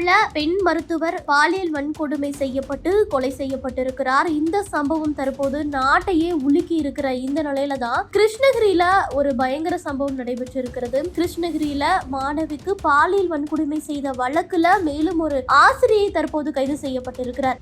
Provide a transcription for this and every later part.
கேரளாவுல பெண் மருத்துவர் பாலியல் வன்கொடுமை செய்யப்பட்டு கொலை செய்யப்பட்டிருக்கிறார். இந்த சம்பவம் தற்போது நாட்டையே உலுக்கி இருக்கிற இந்த நிலையில தான் கிருஷ்ணகிரியில ஒரு பயங்கர சம்பவம் நடைபெற்றிருக்கிறது. கிருஷ்ணகிரியில மாணவிக்கு பாலியல் வன்கொடுமை செய்த வழக்குல மேலும் ஒரு ஆசிரியை தற்போது கைது செய்யப்பட்டிருக்கிறார்.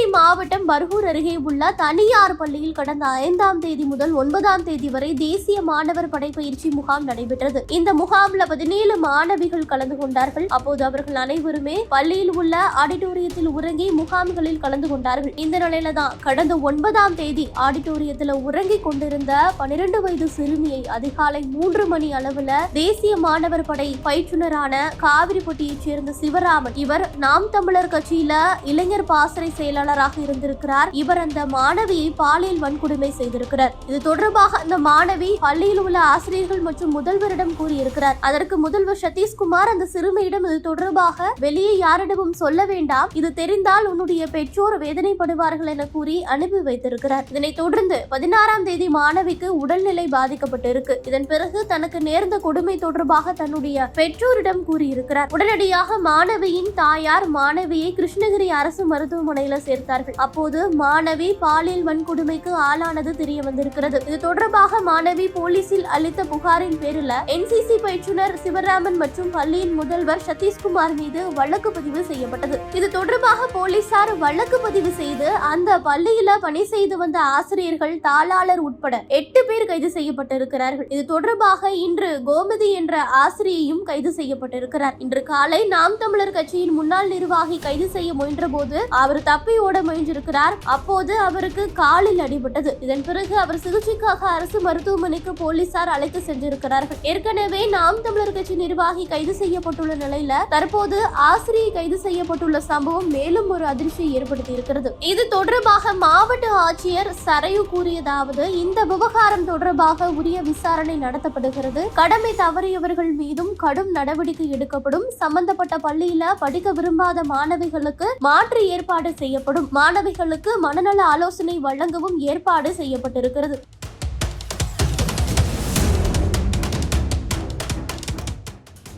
நீலகிரி மாவட்டம் பர்கூர் அருகே உள்ள தனியார் பள்ளியில் கடந்த ஐந்தாம் தேதி முதல் ஒன்பதாம் தேதி வரை தேசிய மாணவர் படைப்பயிற்சி முகாம் நடைபெற்றது. இந்த முகாம்ல பதினேழு மாணவிகள் கலந்து கொண்டார்கள். அப்போது அவர்கள் அனைவருமே பள்ளியில் உள்ள ஆடிட்டோரியத்தில் உறங்கி முகாம்களில் கலந்து கொண்டார்கள். இந்த நிலையில தான் கடந்த ஒன்பதாம் தேதி ஆடிட்டோரியத்தில் உறங்கி கொண்டிருந்த பனிரெண்டு வயது சிறுமியை அதிகாலை மூன்று மணி அளவுல தேசிய மாணவர் படை பயிற்றுனரான காவிரிப்பட்டியைச் சேர்ந்த சிவராமன் இவர் நாம் தமிழர் கட்சியில இளைஞர் பாசறை செயலாளர் செயலாளராக இருந்திருக்கிறார். இவர் அந்த மாணவியை பாலியல் வன்கொடுமை செய்திருக்கிறார். இது தொடர்பாக அந்த மாணவி பள்ளியில் உள்ள ஆசிரியர்கள் மற்றும் முதல்வரிடம் கூறியிருக்கிறார். அதற்கு முதல்வர் சதீஷ்குமார் அந்த சிறுமியிடம் இது தொடர்பாக வெளியே யாரிடமும் சொல்ல வேண்டாம். இது தெரிந்தால் உன்னுடைய பெற்றோர் வேதனைப்படுவார்கள் என கூறி அனுப்பி வைத்திருக்கிறார். இதனைத் தொடர்ந்து பதினாறாம் தேதி மாணவிக்கு உடல்நிலை பாதிக்கப்பட்டிருக்கு. இதன் பிறகு தனக்கு நேர்ந்த கொடுமை தொடர்பாக தன்னுடைய பெற்றோரிடம் கூறியிருக்கிறார். உடனடியாக மாணவியின் தாயார் மாணவியை கிருஷ்ணகிரி அரசு மருத்துவமனையில சேர்த்தார்கள் அப்போது மாணவி பாலியல் வன்கொடுமைக்கு ஆளானது தெரிய வந்திருக்கிறது. இது தொடர்பாக மாணவி போலீசில் அளித்த புகாரின் பேரில் என்சிசி பயிற்றுனர் சிவராமன் மற்றும் பள்ளியின் முதல்வர் சதீஷ்குமார் மீது வழக்கு பதிவு செய்யப்பட்டது. இது தொடர்பாக போலீசார் வழக்கு பதிவு செய்து அந்த பள்ளியில பணி செய்து வந்த ஆசிரியர்கள் தாளாளர் உட்பட எட்டு பேர் கைது செய்யப்பட்டிருக்கிறார்கள். இது தொடர்பாக இன்று கோமதி என்ற ஆசிரியையும் கைது செய்யப்பட்டிருக்கிறார். இன்று காலை நாம் தமிழர் கட்சியின் முன்னாள் நிர்வாகி கைது செய்ய முயன்ற போது அவர் தப்பி போட முயன்றிருக்கிறார் அப்போது அவருக்கு காலில் அடிபட்டது. இதன் பிறகு அவர் சிகிச்சைக்காக அரசு மருத்துவமனைக்கு போலீசார் அழைத்து சென்றிருக்கிறார்கள். ஏற்கனவே நாம் தமிழர் கட்சி நிர்வாகி கைது செய்யப்பட்டுள்ள நிலையில தற்போது ஆசிரியை கைது செய்யப்பட்டுள்ள சம்பவம் மேலும் ஒரு அதிர்ச்சியை ஏற்படுத்தி இருக்கிறது இது தொடர்பாக மாவட்ட ஆட்சியர் சரையு கூறியதாவது இந்த விவகாரம் தொடர்பாக உரிய விசாரணை நடத்தப்படுகிறது. கடமை தவறியவர்கள் மீதும் கடும் நடவடிக்கை எடுக்கப்படும். சம்பந்தப்பட்ட பள்ளியில படிக்க விரும்பாத மாணவிகளுக்கு மாற்று ஏற்பாடு செய்யப்படும். மாணவிகளுக்கு மனநல ஆலோசனை வழங்கவும் ஏற்பாடு செய்யப்பட்டிருக்கிறது.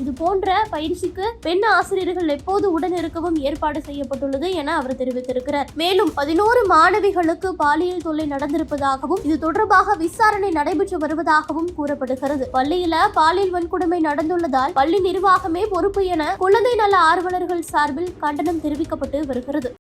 இது போன்ற பயிற்சிக்கு பெண் ஆசிரியர்கள் எப்போது உடன் இருக்கவும் ஏற்பாடு செய்யப்பட்டுள்ளது என அவர் தெரிவித்திருக்கிறார். மேலும் பதினோரு மாணவிகளுக்கு பாலியல் தொல்லை நடந்திருப்பதாகவும் இது தொடர்பாக விசாரணை நடைபெற்று வருவதாகவும் கூறப்படுகிறது. பள்ளியில பாலியல் வன்கொடுமை நடந்துள்ளதால் பள்ளி நிர்வாகமே பொறுப்பு என குழந்தை நல ஆர்வலர்கள் சார்பில் கண்டனம் தெரிவிக்கப்பட்டு வருகிறது.